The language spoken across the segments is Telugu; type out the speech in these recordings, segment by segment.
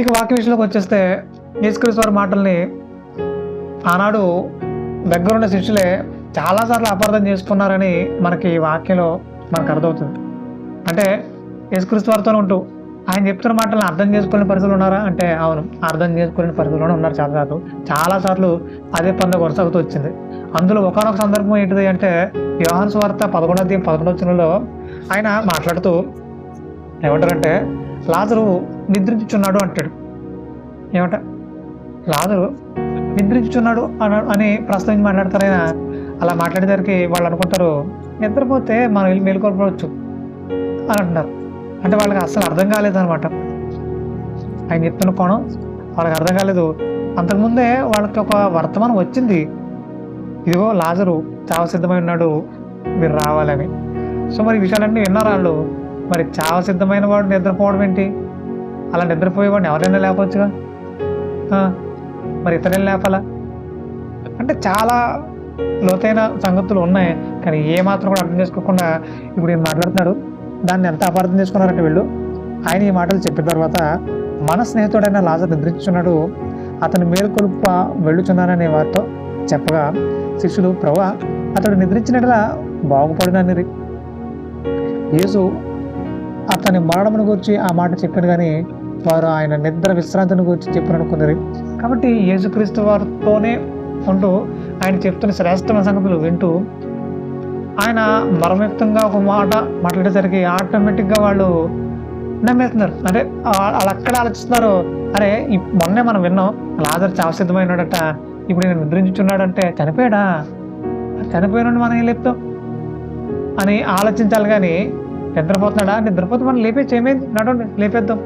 ఇక వాక్య విషయంలోకి వచ్చేస్తే యేసుక్రీస్తు వారి మాటల్ని ఆనాడు దగ్గరున్న శిష్యులే చాలాసార్లు అపార్థం చేసుకున్నారని మనకి ఈ వాక్యంలో మనకు అర్థమవుతుంది. అంటే యేసుక్రీస్తు వారితో ఉంటూ ఆయన చెప్తున్న మాటలను అర్థం చేసుకునే పరిస్థితులు ఉన్నారా? అంటే అవును అర్థం చేసుకోలేని పరిస్థితుల్లోనే ఉన్నారు చాలాసార్లు చాలాసార్లు అదే పంద కొనసాగుతూ వచ్చింది. అందులో ఒకనొక సందర్భం ఏంటిది అంటే యోహాన్స్ వార్త పదకొండో దీని పదకొండవ వచనంలో ఆయన మాట్లాడుతూ ఏమంటారంటే లాజరు నిద్రించుచున్నాడు అంటాడు. ఏమంట? లాజరు నిద్రించుచున్నాడు అన అని ప్రస్తుతం మాట్లాడతారు ఆయన. అలా మాట్లాడేసరికి వాళ్ళు అనుకుంటారు నిద్రపోతే మనం వెళ్ళి మేలుకోకపోవచ్చు అని అంటున్నారు. అంటే వాళ్ళకి అసలు అర్థం కాలేదనమాట ఆయన చెప్తున్న కోణం వాళ్ళకి అర్థం కాలేదు. అంతకుముందే వాళ్ళకి ఒక వర్తమానం వచ్చింది. ఇదిగో లాజరు చావ సిద్ధమై ఉన్నాడు మీరు రావాలని. సో మరి విషయాలన్నీ విన్నారు వాళ్ళు? మరి చావ సిద్ధమైన వాడు నిద్రపోవడం ఏంటి? అలా నిద్రపోయేవాడిని ఎవరైనా లేపవచ్చుగా మరి ఇతరులు లేపాలా? అంటే చాలా లోతైన సంగతులు ఉన్నాయి కానీ ఏ మాత్రం కూడా అర్థం చేసుకోకుండా ఇప్పుడు ఈయన మాట్లాడుతున్నాడు. దాన్ని ఎంత అపార్థం చేసుకున్నారంటే వీళ్ళు? ఆయన ఈ మాటలు చెప్పిన తర్వాత మన స్నేహితుడైన లాజర్ నిద్రించున్నాడు అతను మేలుకొలుప వెళ్ళుచున్నాననే వారితో చెప్పగా శిష్యులు ప్రభా అతడు నిద్రించినట్లా బాగుపడినని యేసు అతని మరణమును గురించి ఆ మాట చెప్పాడు కానీ వారు ఆయన నిద్ర విశ్రాంతిని గురించి చెప్పారనుకున్నారు కాబట్టి యేసుక్రీస్తు వారితోనే ఉంటూ ఆయన చెప్తున్న శ్రేష్టమైన సంగతులు వింటూ ఆయన మరమయుక్తంగా ఒక మాట మాట్లాడేసరికి ఆటోమేటిక్గా వాళ్ళు నమ్మేస్తున్నారు. అంటే వాళ్ళు అక్కడ ఆలోచిస్తున్నారు అరే మొన్నే మనం విన్నాం లాజర్ చావసిద్ధమైనాడట ఇప్పుడు నేను నిద్రించుచున్నాడంటే చనిపోయాడా? చనిపోయినాడు మనం ఏం లేపుతాం? అని ఆలోచించాలి కానీ నిద్రపోతున్నాడా? నిద్రపోతే మనం లేపేసి ఏమైంది నడవండి లేపేద్దాం.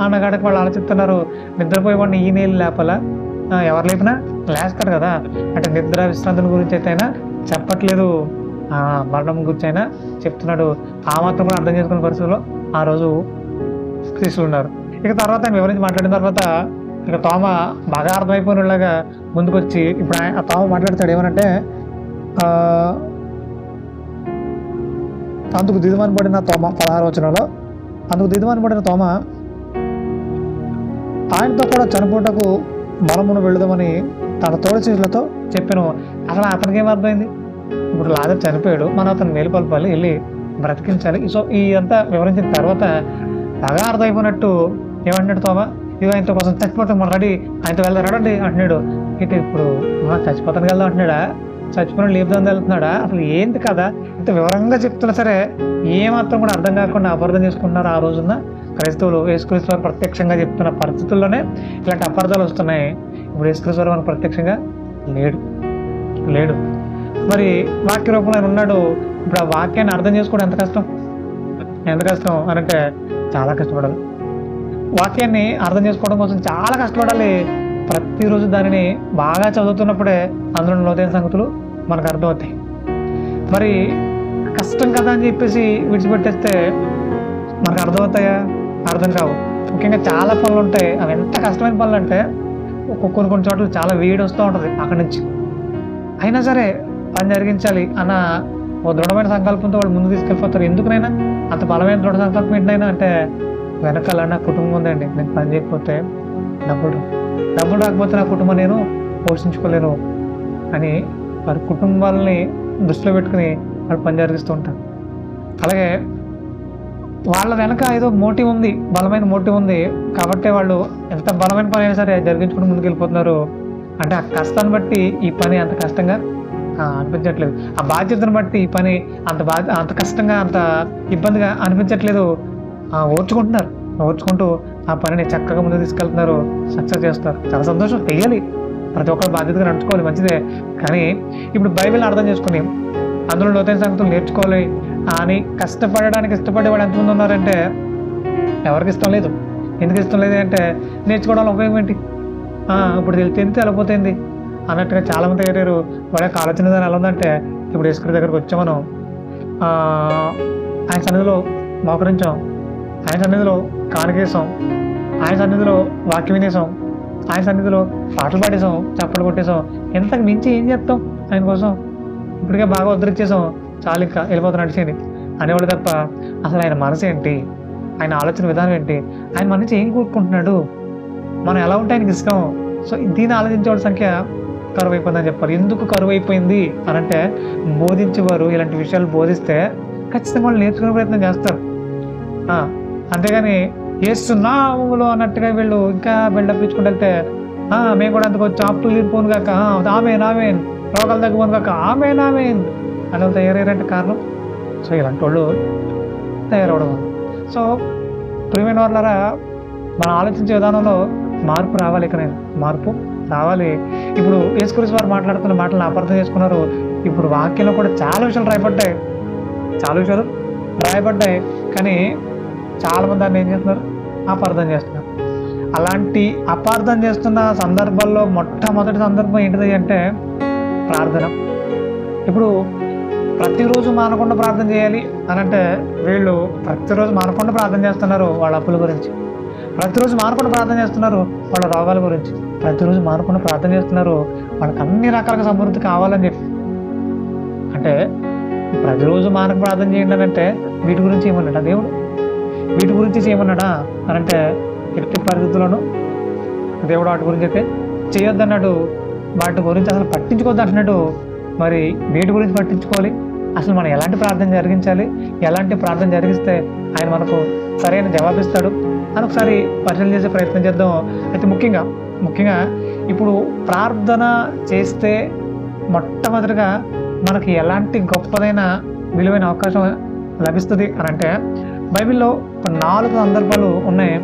అన్నగాడికి వాళ్ళు ఆలోచిస్తున్నారు. నిద్రపోయేవాడిని ఈ నీళ్ళు లేపల? ఎవరు లేపినా? లేస్తారు కదా. అంటే నిద్ర విశ్రాంతిని గురించి అయితే అయినా చెప్పట్లేదు. మరణం గురించి అయినా చెప్తున్నాడు. ఆ మాత్రం కూడా అర్థం చేసుకునే పరిస్థితుల్లో ఆ రోజు శిష్యులు ఉన్నారు. ఇక తర్వాత ఆయన వివరించి మాట్లాడిన తర్వాత ఇక తోమ బాగా అర్థమైపోయినలాగా ముందుకొచ్చి ఇప్పుడు ఆ తోమ మాట్లాడతాడు ఏమనంటే అందుకు దిదుమని పడిన తోమ పదహారు వచనంలో అందుకు దిదుమని పడిన తోమ ఆయనతో కూడా చనిపోటకు బలమును వెళుదామని తన తోడి చేతులతో చెప్పాను. అసలు అతనికి ఏమర్థమైంది అర్థమైంది? ఇప్పుడు లాజర్ చనిపోయాడు. మనం అతను మేలుకొల్పాలి వెళ్ళి బ్రతికించాలి. సో ఈ అంతా వివరించిన తర్వాత బాగా అర్థమైపోయినట్టు ఏమంటాడు తోమా? ఇవి ఆయనతో కోసం చచ్చిపోతాం మన రెడీ. ఆయనతో వెళ్దాం రండి అంటున్నాడు. ఇటు ఇప్పుడు చచ్చిపోతానికి వెళ్దాం అంటున్నాడా? చచ్చిపోయిన లేపుదాం వెళ్తున్నాడా? అసలు ఏంటి కదా ఇంత వివరంగా చెప్తున్నా సరే ఏమాత్రం కూడా అర్థం కాకుండా అపార్థం చేసుకుంటున్నారు ఆ రోజున క్రైస్తవులు యేసుక్రీస్తు వారు ప్రత్యక్షంగా చెప్తున్న పరిస్థితుల్లోనే ఇలాంటి అపార్థాలు వస్తున్నాయి. ఇప్పుడు యేసుక్రీస్తు వారు మనకు ప్రత్యక్షంగా లేడు. లేడు. మరి వాక్య రూపంలో ఆయన ఉన్నాడు. ఇప్పుడు ఆ వాక్యాన్ని అర్థం చేసుకోవడం ఎంత కష్టం? ఎంత కష్టం అని అంటే చాలా కష్టపడాలి. వాక్యాన్ని అర్థం చేసుకోవడం కోసం చాలా కష్టపడాలి. ప్రతిరోజు దానిని బాగా చదువుతున్నప్పుడే అందులో లోతైన సంగతులు మనకు అర్థమవుతాయి. మరి కష్టం కదా అని చెప్పేసి విడిచిపెట్టేస్తే మనకు అర్థమవుతాయా? అర్థం కావు. ముఖ్యంగా చాలా పనులు ఉంటాయి. అవి ఎంత కష్టమైన పనులు అంటే కొన్ని కొన్ని చోట్ల చాలా వేడి వస్తూ ఉంటుంది అక్కడి నుంచి. అయినా సరే పని జరిగించాలి అన్న ఓ దృఢమైన సంకల్పంతో వాళ్ళు ముందు తీసుకెళ్ళిపోతారు. ఎందుకునైనా? అంత బలమైన దృఢ సంకల్పం ఏంటైనా అంటే వెనకాల నా కుటుంబం ఉందండి. నేను పని చేయకపోతే డబ్బులు డబ్బులు రాకపోతే నా కుటుంబం నేను పోషించుకోలేను అని వారి కుటుంబాలని దృష్టిలో పెట్టుకుని వాళ్ళు పని జరిగిస్తూ ఉంటారు. అలాగే వాళ్ళ వెనక ఏదో మోటివ్ ఉంది బలమైన మోటివ్ ఉంది కాబట్టి వాళ్ళు ఎంత బలమైన పని అయినా సరే జరిగించుకుని ముందుకెళ్ళిపోతున్నారు. అంటే ఆ కష్టాన్ని బట్టి ఈ పని అంత కష్టంగా అనిపించట్లేదు. ఆ బాధ్యతను బట్టి ఈ పని అంత బాధ అంత కష్టంగా అంత ఇబ్బందిగా అనిపించట్లేదు. ఆ, ఓర్చుకుంటున్నారు. ఓర్చుకుంటూ ఆ పనిని చక్కగా ముందు తీసుకెళ్తున్నారు. సక్సెస్ చేస్తారు చాలా సంతోషం. తెలియాలి. ప్రతి ఒక్కరు బాధ్యతగా నడుచుకోవాలి. మంచిదే. కానీ ఇప్పుడు బైబిల్ని అర్థం చేసుకుని అందులో లోతైన సంగతులు నేర్చుకోవాలి అని కష్టపడడానికి ఇష్టపడేవాడు ఎంతమంది ఉన్నారంటే ఎవరికి ఇష్టం లేదు. ఎందుకు ఇష్టం లేదు అంటే నేర్చుకోవడం వల్ల ఉపయోగం ఏంటి? ఇప్పుడు తెలితేంది తెలిస్తే వెళ్ళిపోతుంది అన్నట్టుగా చాలామంది తయారయ్యారు వాళ్ళ యొక్క ఆలోచన దాని ఎలా ఉందంటే ఇప్పుడు ఇస్కర్ దగ్గరకు వచ్చాం మనం. ఆయన సన్నిధిలో మోకరించాం. ఆయన సన్నిధిలో కానుకేసాం ఆయన సన్నిధిలో వాక్యం వినేసాం ఆయన సన్నిధిలో పాటలు పాడేసాం చప్పట్లు కొట్టేసాం ఇంతకు మించి ఏం చేస్తాం? ఆయన కోసం ఇప్పటికే బాగా ఉద్ధరించేసాం చాలు ఇంకా వెళ్ళిపోతాను నడిచేది అనేవాళ్ళు తప్ప అసలు ఆయన మనసు ఏంటి? ఆయన ఆలోచన విధానం ఏంటి? ఆయన మన నుంచి ఏం కోరుకుంటున్నాడు? మనం ఎలా ఉంటే ఆయనకి ఇష్టం? సో దీన్ని ఆలోచించేవాళ్ళ సంఖ్య కరువు అయిపోయిందని చెప్పాలి. ఎందుకు కరువు అయిపోయింది అని అంటే బోధించేవారు ఇలాంటి విషయాలు బోధిస్తే ఖచ్చితంగా వాళ్ళు నేర్చుకునే ప్రయత్నం చేస్తారు. అంతేగాని ఏస్తున్నాములో అన్నట్టుగా వీళ్ళు ఇంకా బిల్డప్ ఇచ్చుకుంటూ వెళ్తే మేము కూడా అందుకు చాప్టు పోను కాక ఆమె ఆమెన్ రోగాలు తగ్గిపోను కాక ఆమె ఆమెన్ అలా తయారయ్యారంటే కారణం? సో ఇలాంటి వాళ్ళు తయారవడం సో ప్రియమైన వాళ్ళరా మనం ఆలోచించే విధానంలో మార్పు రావాలి ఇక్కడ. మార్పు రావాలి. ఇప్పుడు యేసుకృష్ణ వారు మాట్లాడుతున్న మాటలను అపార్థం చేసుకున్నారు. ఇప్పుడు వాక్యంలో కూడా చాలా విషయాలు రాయబడ్డాయి. చాలా విషయాలు రాయబడ్డాయి. కానీ చాలా మంది దాన్ని ఏం చేస్తున్నారు? అపార్థం చేస్తున్నారు. అలాంటి అపార్థం చేస్తున్న సందర్భాల్లో మొట్టమొదటి సందర్భం ఏంటిది అంటే ప్రార్థన. ఇప్పుడు ప్రతిరోజు మానకుండా ప్రార్థన చేయాలి అని అంటే వీళ్ళు ప్రతిరోజు మానకుండా ప్రార్థన చేస్తున్నారు వాళ్ళ అప్పుల గురించి. ప్రతిరోజు మానకుండా ప్రార్థన చేస్తున్నారు వాళ్ళ రోగాల గురించి. ప్రతిరోజు మానకుండా ప్రార్థన చేస్తున్నారు వాళ్ళకి అన్ని రకాలుగా సమృద్ధి కావాలని చెప్పి. అంటే ప్రతిరోజు మానక ప్రార్థన చేయండి అంటే వీటి గురించి ఏమన్నా దేవుడు? వీటి గురించి చేయమన్నాడా? అని అంటే ఎట్టి పరిస్థితుల్లోనూ దేవుడు వాటి గురించి అయితే చేయొద్దన్నాడు. వాటి గురించి అసలు పట్టించుకోవద్దు అంటున్నాడు. మరి వీటి గురించి పట్టించుకోవాలి? అసలు మనం ఎలాంటి ప్రార్థన జరిగించాలి? ఎలాంటి ప్రార్థన జరిగిస్తే ఆయన మనకు సరైన జవాబిస్తాడు? అని ఒకసారి పరిశీలన చేసే ప్రయత్నం చేద్దాం. అయితే ముఖ్యంగా ముఖ్యంగా ఇప్పుడు ప్రార్థన చేస్తే మొట్టమొదటిగా మనకి ఎలాంటి గొప్పదైన విలువైన అవకాశం లభిస్తుంది అని అంటే బైబిల్లో ఒక నాలుగు సందర్భాలు ఉన్నాయి.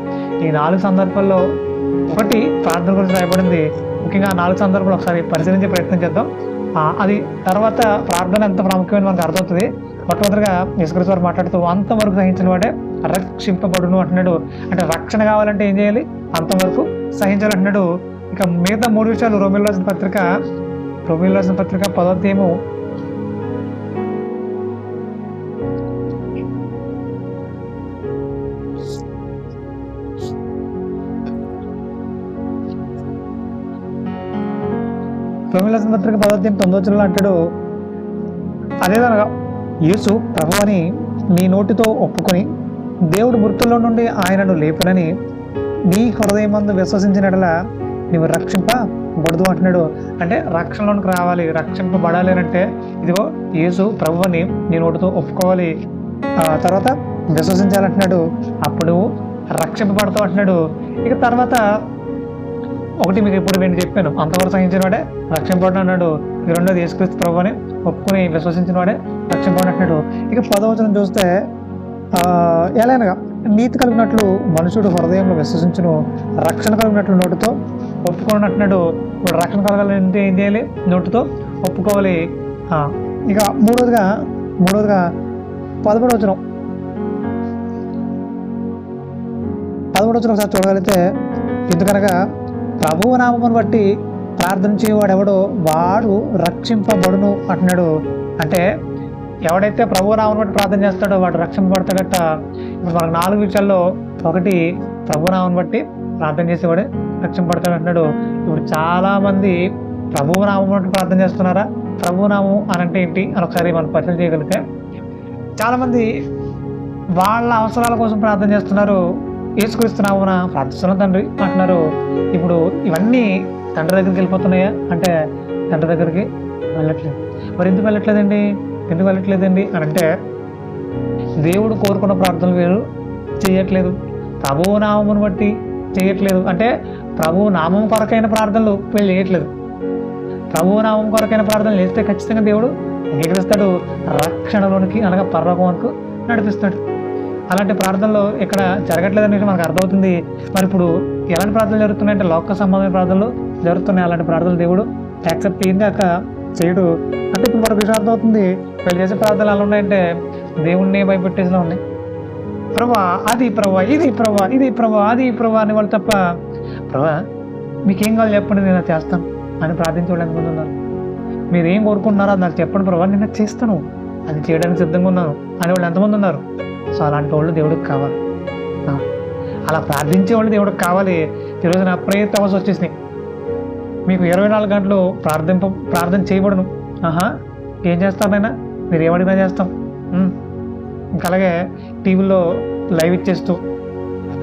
ఈ నాలుగు సందర్భాల్లో ఒకటి ప్రార్థన గురించి రాయబడింది. ముఖ్యంగా నాలుగు సందర్భాలు ఒకసారి పరిశీలించే ప్రయత్నం చేద్దాం. అది తర్వాత ప్రార్థన ఎంత ప్రాముఖ్యమైన మనకు అర్థమవుతుంది. మొట్టమొదటిగా యేసుక్రీస్తు వారు మాట్లాడుతూ అంతవరకు సహించిన వాడే రక్షింపబడును అంటున్నాడు. అంటే రక్షణ కావాలంటే ఏం చేయాలి? అంతవరకు సహించాలంటున్నాడు ఇక మిగతా మూడు విషయాలు రోమిల్ రాసిన పత్రిక రోమిల్ రాసిన పత్రిక పదోధ్యాయము రోమిల్ రాసిన పత్రిక పదోధ్యాయం తొమ్మిది అంటాడు అదేదనగా యేసు ప్రభు అని నీ నోటితో ఒప్పుకొని దేవుడు మృతుల్లో నుండి ఆయనను లేపనని నీ హృదయమందు విశ్వసించినట్లా నువ్వు రక్షింపబడదు అంటున్నాడు. అంటే రక్షణలోనికి రావాలి రక్షింపబడాలి అని అంటే ఇదిగో యేసు ప్రభు అని నీ నోటితో ఒప్పుకోవాలి. ఆ తర్వాత విశ్వసించాలంటున్నాడు. అప్పుడు రక్షింపబడతావు అంటున్నాడు. ఇక తర్వాత ఒకటి మీకు ఇప్పుడు నేను చెప్పాను. అంతవరకు సహించిన వాడే రక్షింపడిన అన్నాడు ఈ రెండోది యేసుక్రీస్తు ప్రభు అని ఒప్పుకుని విశ్వసించిన వాడే రక్షింపబడి అంటున్నాడు. ఇక పదవచనం చూస్తే ఎలానగా నీతి కలిగినట్లు మనుషుడు హృదయంలో విశ్వసించును రక్షణ కలిగినట్లు నోటితో ఒప్పుకోని అంటున్నాడు. ఇప్పుడు రక్షణ కలగాలంటే ఏం చేయాలి? నోటితో ఒప్పుకోవాలి. ఇక మూడోదిగా మూడోదిగా పదమూడవచనం పదమూడవచనం ఒకసారి చూడగలిగితే ఎందుకనగా ప్రభువు నామమును బట్టి ప్రార్థన చేయవాడు ఎవడో వాడు రక్షింపబడును అంటున్నాడు. అంటే ఎవడైతే ప్రభు నామను బట్టి ప్రార్థన చేస్తాడో వాడు రక్షింపబడతాడట ఇప్పుడు మనకు నాలుగు విషయాల్లో ఒకటి ప్రభు నామను బట్టి ప్రార్థన చేసేవాడే రక్షింపబడతాడు అంటున్నాడు. ఇప్పుడు చాలామంది ప్రభువు నామం బట్టి ప్రార్థన చేస్తున్నారా? ప్రభు నామం అని అంటే ఏంటి? అని ఒకసారి మనం పరిశీలన చేయగలిగితే చాలామంది వాళ్ళ అవసరాల కోసం ప్రార్థన చేస్తున్నారు. ఏసుక్రీస్తున్నావునా ప్రార్థిస్తున్నాం తండ్రి. అంటున్నారు ఇప్పుడు ఇవన్నీ తండ్రి దగ్గరికి వెళ్ళిపోతున్నాయా? అంటే తండ్రి దగ్గరికి వెళ్ళట్లేదు. మరి ఎందుకు వెళ్ళట్లేదండి? ఎందుకు వెళ్ళట్లేదండి? అని అంటే దేవుడు కోరుకున్న ప్రార్థనలు వేరు చేయట్లేదు. ప్రభువు నామమును బట్టి చేయట్లేదు. అంటే ప్రభువు నామం కొరకైన ప్రార్థనలు వీళ్ళు చేయట్లేదు. ప్రభువు నామం కొరకైన ప్రార్థనలు చేస్తే ఖచ్చితంగా దేవుడు అంగీకరిస్తాడు. రక్షణలోనికి అనగా పర్వకంకు నడిపిస్తాడు. అలాంటి ప్రార్థనలు ఇక్కడ జరగట్లేదని మనకు అర్థమవుతుంది. మరి ఇప్పుడు ఎలాంటి ప్రార్థనలు జరుగుతున్నాయంటే లోక సంబంధమైన ప్రార్థనలు జరుగుతున్నాయి అలాంటి ప్రార్థనలు దేవుడు యాక్సెప్ట్ ఏం కాక చేయడు. అంటే ఇప్పుడు మనకు విషయం అర్థమవుతుంది వీళ్ళు చేసే ప్రార్థనలు ఎలా ఉన్నాయంటే దేవుణ్ణి భయపెట్టేసిలా ఉన్నాయి. ప్రభా అది ప్రభా ఇది ప్రభా ఇది ప్రభా అది ప్రభా అని వాళ్ళు తప్ప ప్రభా మీకేం కావాలి చెప్పండి నేను చేస్తాను అని ప్రార్థించే ఎంతమంది ఉన్నారు? మీరు ఏం కోరుకుంటున్నారో అది నాకు చెప్పండి ప్రభా నేను చేస్తాను. అది చేయడానికి సిద్ధంగా ఉన్నాను అని వాళ్ళు ఎంతమంది ఉన్నారు? సో అలాంటి వాళ్ళు దేవుడికి కావాలి. అలా ప్రార్థించే వాళ్ళు దేవుడికి కావాలి. ఈరోజు నా ప్రేయర్ అవర్స్ వచ్చేసినాయి. మీకు ఇరవై నాలుగు గంటలు ప్రార్థింప ప్రార్థన చేయబడను. ఆహా. ఏం చేస్తానైనా మీరు ఏమడిగినా చేస్తాం. ఇంకా అలాగే టీవీలో లైవ్ ఇచ్చేస్తూ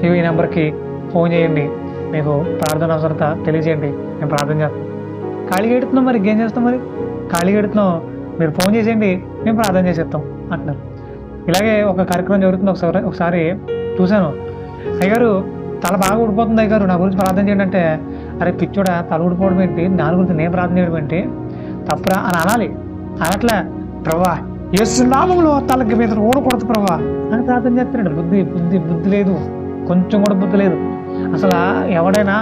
ఈ నెంబర్కి ఫోన్ చేయండి. మీకు ప్రార్థన అవసరత తెలియజేయండి. మేము ప్రార్థన చేస్తాం. ఖాళీ ఎడుతున్నాం మరి? ఇంకేం చేస్తాం మరి? ఖాళీ ఎడుతున్నాం మీరు ఫోన్ చేసేయండి. మేము ప్రార్థన చేసేస్తాం అంటున్నారు. ఇలాగే ఒక కార్యక్రమం జరుగుతుంది. ఒకసారి ఒకసారి చూశాను. అయ్యగారు తల బాగా ఊడిపోతుంది అయ్యగారు. నా గురించి ప్రార్థన చేయండి అంటే అరే పిచ్చోడా తల ఊడిపోవడం ఏంటి? దాని గురించి నేను ప్రార్థన చేయడం ఏంటి? తప్పురా అని అనాలి. అనట్లే ప్రభా యేసు నామంలో తలకి మీద ఊడకూడదు ప్రభా అని ప్రార్థన చేస్తున్నాడు. బుద్ధి బుద్ధి బుద్ధి లేదు. కొంచెం కూడా బుద్ధి లేదు. అసలు ఎవడైనా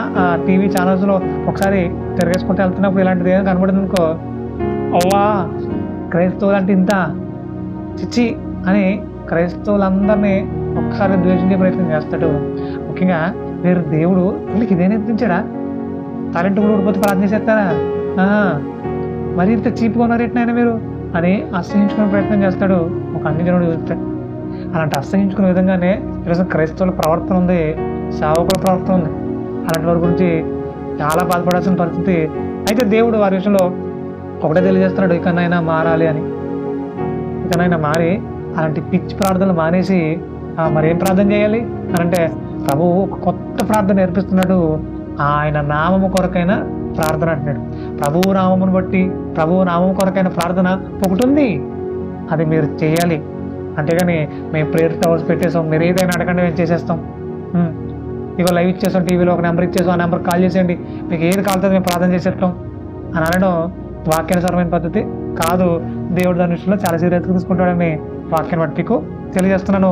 టీవీ ఛానల్స్లో ఒకసారి తిరగేసుకుంటూ వెళ్తున్నప్పుడు ఇలాంటిది ఏదైనా కనబడింది అనుకో అవ్వా క్రైస్తవులు అంటే ఇంత చిచ్చి అని క్రైస్తవులందరినీ ఒక్కసారి ద్వేషించే ప్రయత్నం చేస్తాడు. ముఖ్యంగా మీరు దేవుడు వీళ్ళకి ఇదే నేర్పించాడా? టాలెంట్ కూడా ఊడిపోతే ప్రార్థన చేస్తారా ఆహా. మరి ఇంత చీప్గా ఉన్నారు ఎట్నైనా మీరు? అని అసహించుకునే ప్రయత్నం చేస్తాడు ఒక అన్ని జనుడు చూస్తాడు అలాంటి అసహించుకునే విధంగానే ఈరోజు క్రైస్తవుల ప్రవర్తన ఉంది సేవకుల ప్రవర్తన ఉంది. అలాంటి వారి గురించి చాలా బాధపడాల్సిన పరిస్థితి. అయితే దేవుడు వారి విషయంలో ఒకటే తెలియజేస్తున్నాడు ఇకనైనా మారాలి అని. ఇకనైనా మారి అలాంటి పిచ్చి ప్రార్థనలు మానేసి మరేం ప్రార్థన చేయాలి? అని అంటే ప్రభు ఒక కొత్త ప్రార్థన నేర్పిస్తున్నాడు. ఆయన నామము కొరకైన ప్రార్థన అంటున్నాడు. ప్రభువు నామమును బట్టి ప్రభువు నామము కొరకైన ప్రార్థన ఒకటి ఉంది అది మీరు చేయాలి. అంతేగాని మేము ప్రేయర్ టవర్స్ పెట్టేసాం. మీరు ఏదైనా అడగండి మేము చేసేస్తాం. ఉమ్. లైవ్ ఇచ్చేసాం టీవీలో ఒక నెంబర్ ఇచ్చేసాం ఆ నెంబర్ కాల్ చేసేయండి. మీకు ఏది కాలుతుంది మేము ప్రార్థన చేసేస్తాం. అని అనడం వాక్యానుసారమైన పద్ధతి కాదు. దేవుడు దాని విషయంలో చాలా సీరియస్గా తీసుకుంటాడని వాక్యం బట్టి తెలియజేస్తున్నాను.